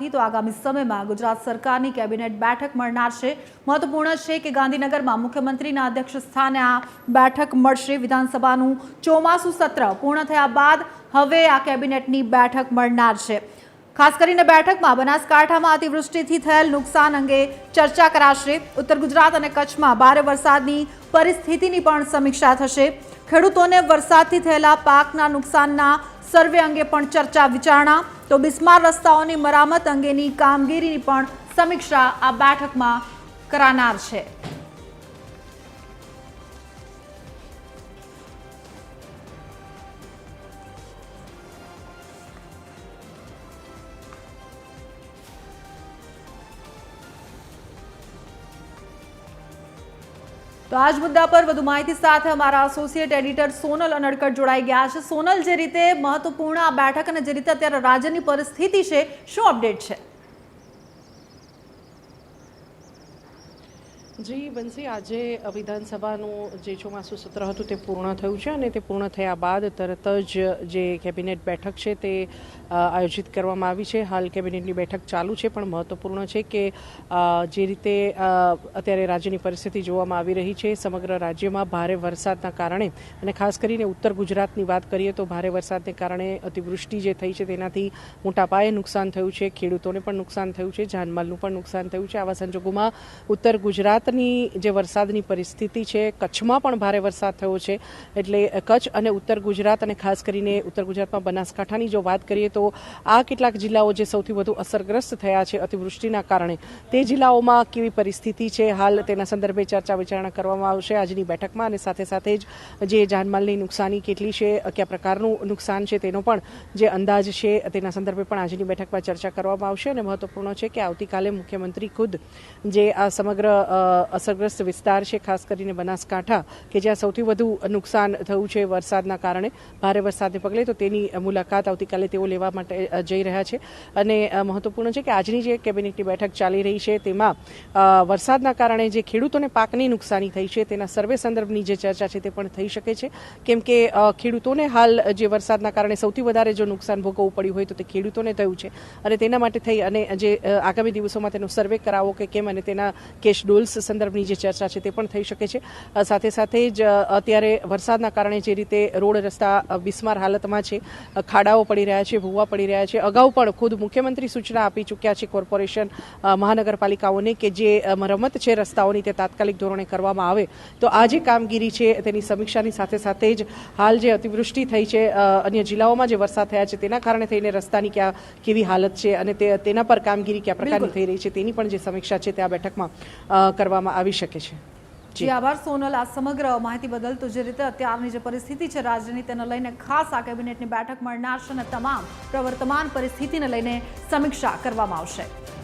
તો આગામી સમયમાં ગુજરાત સરકારની કેબિનેટ બેઠક મળનાર છે. મહત્વપૂર્ણ છે કે ગાંધીનગરમાં મુખ્યમંત્રીના અધ્યક્ષ સ્થાને આ બેઠક મળશે. વિધાનસભાનું ચોમાસું સત્ર પૂર્ણ થયા બાદ હવે આ કેબિનેટની બેઠક મળનાર છે. ખાસ કરીને બેઠકમાં બનાસકાંઠામાં અતિવૃષ્ટિથી થયેલ નુકસાન અંગે ચર્ચા કરાશે. ઉત્તર ગુજરાત અને કચ્છમાં ભારે વરસાદની પરિસ્થિતિની પણ સમીક્ષા થશે. ખેડૂતોને વરસાદથી થયેલા પાકના નુકસાનના સર્વે અંગે પણ ચર્ચા વિચારણા. તો બિસ્માર રસ્તાઓની મરામત અંગેની કામગીરીની પણ સમીક્ષા આ બેઠકમાં કરાનાર છે. તો આજ મુદ્દા પર વધુ માહિતી સાથે અમારા એસોસિએટ એડિટર સોનલ અનડકટ જોડાઈ ગયા છે. સોનલ, જે રીતે મહત્વપૂર્ણ આ બેઠક અને જે રીતે અત્યારે રાજ્યની પરિસ્થિતિ છે, શું અપડેટ છે? જી, બંસી, આજે વિધાનસભાનું જે ચોમાસું સત્ર હતું તે પૂર્ણ થયું છે અને તે પૂર્ણ થયા બાદ તરત જ જે કેબિનેટ બેઠક છે તે આયોજિત કરવામાં આવી છે. હાલ કેબિનેટની બેઠક ચાલુ છે, પણ મહત્વપૂર્ણ છે કે જે રીતે અત્યારે રાજ્યની પરિસ્થિતિ જોવામાં આવી રહી છે, સમગ્ર રાજ્યમાં ભારે વરસાદના કારણે અને ખાસ કરીને ઉત્તર ગુજરાતની વાત કરીએ તો ભારે વરસાદને કારણે અતિવૃષ્ટિ જે થઈ છે તેનાથી મોટા પાયે નુકસાન થયું છે, ખેડૂતોને પણ નુકસાન થયું છે, જાનમાલનું પણ નુકસાન થયું છે. આવા સંજોગોમાં ઉત્તર ગુજરાતની જે વરસાદની પરિસ્થિતિ છે, કચ્છમાં પણ ભારે વરસાદ થયો છે, એટલે કચ્છ અને ઉત્તર ગુજરાત અને ખાસ કરીને ઉત્તર ગુજરાતમાં બનાસકાંઠાની જો વાત કરીએ તો આ કેટલાક જિલ્લાઓ જે સૌથી વધુ અસરગ્રસ્ત થયા છે અતિવૃષ્ટિના કારણે, તે જિલ્લાઓમાં કેવી પરિસ્થિતિ છે, હાલ તેના સંદર્ભે ચર્ચા વિચારણા કરવામાં આવશે. આજની બેઠકમાં અને સાથે સાથે જ જે જાનમાલની નુકસાની કેટલી છે, કયા પ્રકારનું નુકસાન છે તેનો પણ જે અંદાજ છે, તેના સંદર્ભે પણ આજની બેઠકમાં ચર્ચા કરવામાં આવશે. અને મહત્વપૂર્ણ છે કે આવતીકાલે મુખ્યમંત્રી ખુદ જે આ સમગ્ર અસરગ્રસ્ત વિસ્તાર છે, ખાસ કરીને બનાસકાંઠા, કે જ્યાં સૌથી વધુ નુકસાન થયું છે વરસાદના કારણે. ભારે વરસાદને પગલે તો તેની મુલાકાત આવતીકાલે તેઓ લેવા માટે જઈ રહ્યા છે. અને મહત્વપૂર્ણ છે કે આજની જે કેબિનેટની બેઠક ચાલી રહી છે, તેમાં વરસાદના કારણે જે ખેડૂતોને પાકની નુકસાની થઈ છે, તેના સર્વે સંદર્ભની જે ચર્ચા છે, તે પણ થઈ શકે છે. કેમ કે ખેડૂતોને હાલ જે વરસાદના કારણે સૌથી વધારે જો નુકસાન ભોગવવું પડ્યું હોય તો તે ખેડૂતોને થયું છે. અને તેના માટે થઈ અને જે આગામી દિવસોમાં તેનો સર્વે કરાવો કે કેમ અને તેના કેશ ડોલ્સ સંદર્ભની જે ચર્ચા છે તે પણ થઈ શકે છે. સાથે સાથે જ અત્યારે વરસાદના કારણે જે રીતે રોડ રસ્તા બિસ્માર હાલતમાં છે ખાડાઓ પડી રહ્યા છે ભૂવા પડી રહ્યા છે. અગાઉ પણ ખુદ મુખ્યમંત્રી સૂચના આપી ચૂક્યા છે કોર્પોરેશન મહાનગરપાલિકાઓને કે જે મરમત છે રસ્તાઓની તે તાત્કાલિક ધોરણે કરવામાં આવે. તો આ જે કામગીરી છે તેની સમીક્ષાની સાથે સાથે જ હાલ જે અતિવૃષ્ટિ થઈ છે અન્ય જિલ્લાઓમાં જે વરસાદ થયા છે તેના કારણે થઈને રસ્તાની ક્યાં કેવી હાલત છે અને તે તેના પર કામગીરી કયા પ્રકારની થઈ રહી છે તેની પણ જે સમીક્ષા છે તે આ બેઠકમાં અ, કરવામાં આવી શકે છે. જી. આભાર સોનલ. આ સમગ્ર માહિતી બદલ તો જે રીતે અત્યારની જે પરિસ્થિતિ છે રાજ્યની તેને લઈને ખાસ આ કેબિનેટની બેઠક મળનાર છે અને તમામ પ્રવર્તમાન પરિસ્થિતિને લઈને સમીક્ષા કરવામાં આવશે.